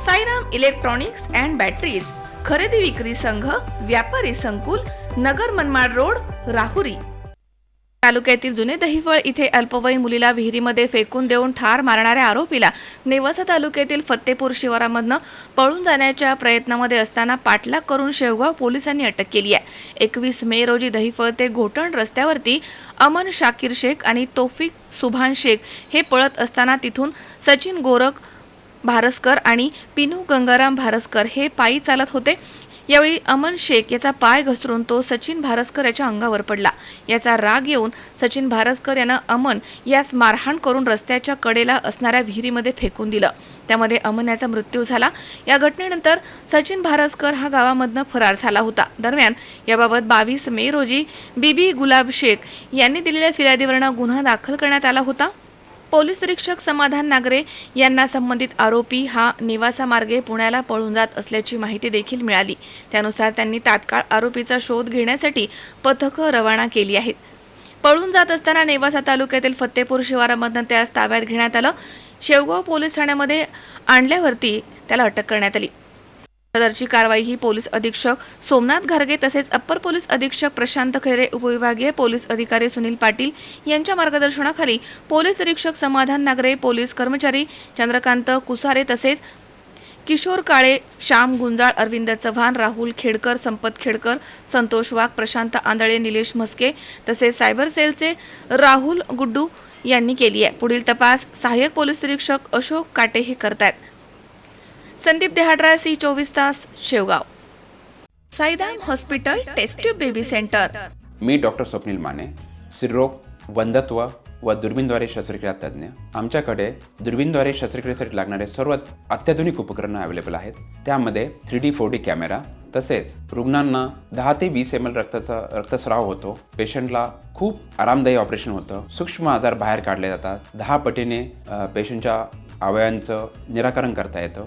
Sairam electronics and batteries खरेदी विक्री संघ व्यापारी संकुल नगर मनमाड रोड राहुरी. तालुक्यातील जुने दहिवळ इथे अल्पवयीन मुलीला विहिरीमध्ये फेकून देऊन ठार मारणाऱ्या आरोपीला नेवासा तालुक्यातील फत्तेपूर शिवारामधनं पळून जाण्याच्या प्रयत्नामध्ये असताना पाठलाग करून शेवगाव पोलिसांनी अटक केली आहे. एकवीस मे रोजी दहिफळ ते घोटण रस्त्यावरती अमन शाकीर शेख आणि तोफिक सुभान शेख हे पळत असताना तिथून सचिन गोरख भारसकर आणि पिनू गंगाराम भारसकर हे पायी चालत होते. यावेळी अमन शेख याचा पाय घसरून तो सचिन भारसकर याच्या अंगावर पडला. याचा राग येऊन सचिन भारसकर यानं अमन यास मारहाण करून रस्त्याच्या कडेला असणाऱ्या विहिरीमध्ये फेकून दिलं. त्यामध्ये अमन याचा मृत्यू झाला. या घटनेनंतर सचिन भारसकर हा गावामधनं फरार झाला होता. दरम्यान याबाबत बावीस मे रोजी बीबी गुलाब शेख यांनी दिलेल्या फिर्यादीवरनं गुन्हा दाखल करण्यात आला होता. पोलीस निरीक्षक समाधान नागरे यांना संबंधित आरोपी हा निवासा मार्गे पुण्याला पळून जात असल्याची माहिती देखील मिळाली. त्यानुसार त्यांनी तात्काळ आरोपीचा शोध घेण्यासाठी पथकं रवाना केली आहेत. पळून जात असताना नेवासा तालुक्यातील फत्तेपूर शिवारामधनं त्यास ताब्यात घेण्यात आलं. शेवगाव पोलीस ठाण्यामध्ये आणल्यावरती त्याला अटक करण्यात आली. सदरची कारवाई ही पोलीस अधीक्षक सोमनाथ घारगे तसेच अप्पर पोलीस अधीक्षक प्रशांत खैरे उपविभागीय पोलीस अधिकारी सुनील पाटील यांच्या मार्गदर्शनाखाली पोलीस निरीक्षक समाधान नागरे पोलीस कर्मचारी चंद्रकांत कुसारे तसेच किशोर काळे श्याम गुंजाळ अरविंद चव्हाण राहुल खेडकर संपत खेडकर संतोष वाघ प्रशांत आंधळे निलेश म्हस्के तसेच सायबर सेलचे राहुल गुड्डू यांनी केली आहे. पुढील तपास सहाय्यक पोलीस निरीक्षक अशोक काटे हे करतायत. संदीप देहाड्रा सी चोवीस तास Shevgaon. Saidam hospital test tube baby center. मी डॉक्टर स्वप्नील माने स्त्रीरोग वंधत्व व दुर्बीनद्वारे शस्त्रक्रिया तज्ज्ञ. आमच्याकडे दुर्बीनद्वारे शस्त्रक्रियेसाठी लागणारे सर्व अत्याधुनिक उपकरणं अवेलेबल आहेत. त्यामध्ये three D four D camera तसेच रुग्णांना दहा ते वीस एम एल रक्ताचा रक्तस्राव होतो. पेशंटला खूप आरामदायी ऑपरेशन होतं. सूक्ष्म आजार बाहेर काढले जातात. दहा पटीने पेशंटच्या अवयवांचं निराकरण करता येतं.